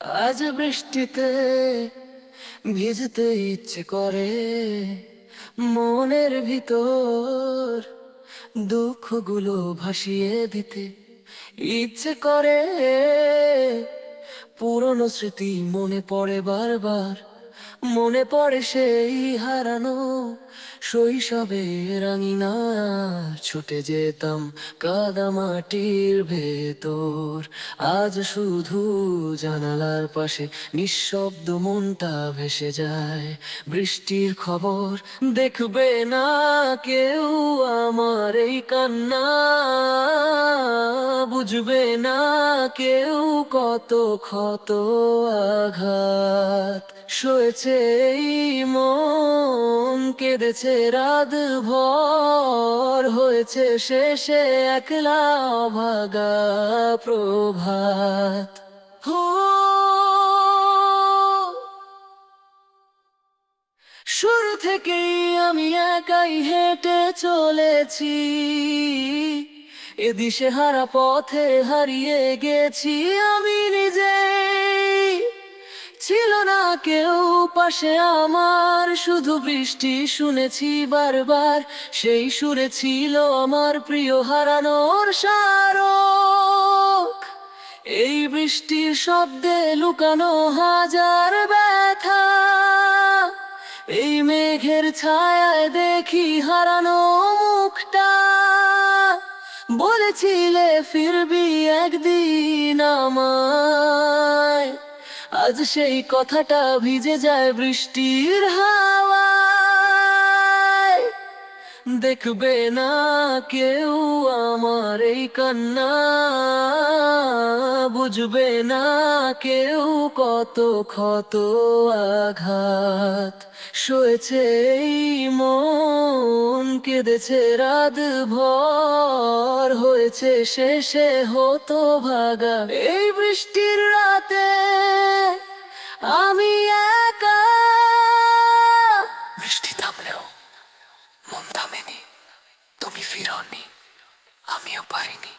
আজ বৃষ্টিতে ভিজতে ইচ্ছে করে মনের ভিতর দুঃখগুলো ভাসিয়ে দিতে ইচ্ছে করে। পুরনো স্মৃতি মনে পড়ে বারবার। মনে পড়ে সেই হারানো শৈশবে রাঙিনা ছুটে যেতাম কাদা মাটির ভেতর। আজ শুধু জানালার পাশে নিঃশব্দ মনটা ভেসে যায়। বৃষ্টির খবর দেখবে না কেউ আমার এই কান্না বুঝবে না কেউ কত ক্ষত আঘাত। শোয়েছে এই মন, কেঁদেছে রাত ভর, হয়েছে শেষে একলা ভাগা প্রভাত। হো! শুরু থেকেই আমি একাই হেঁটে চলেছি। এদিশে হারা পথে হারিয়ে গেছি আমি নিজে ছিল না কেউ পাশে আমার, শুধু বৃষ্টি শুনেছি বারবার। সেই সুরে ছিল আমার প্রিয় হারানোর স্মারক। এই বৃষ্টির শব্দে লুকানো হাজার ব্যথা। এই মেঘের ছায়ায় দেখি হারানো মুখটা। বলেছিলে ফিরবি একদিন আমায়। আজ সেই কথাটা ভিজে যায় বৃষ্টির হাওয়ায়। দেখবে না কেউ আমার এই কান্না। বুঝবে না কেউ কত ক্ষত আঘাত। শোয়েছে এই মন, কেঁদেছে রাত ভর। হয়েছে শেষে হতো ভাগা এই বৃষ্টির রাতে আমি আমিও পারিনি।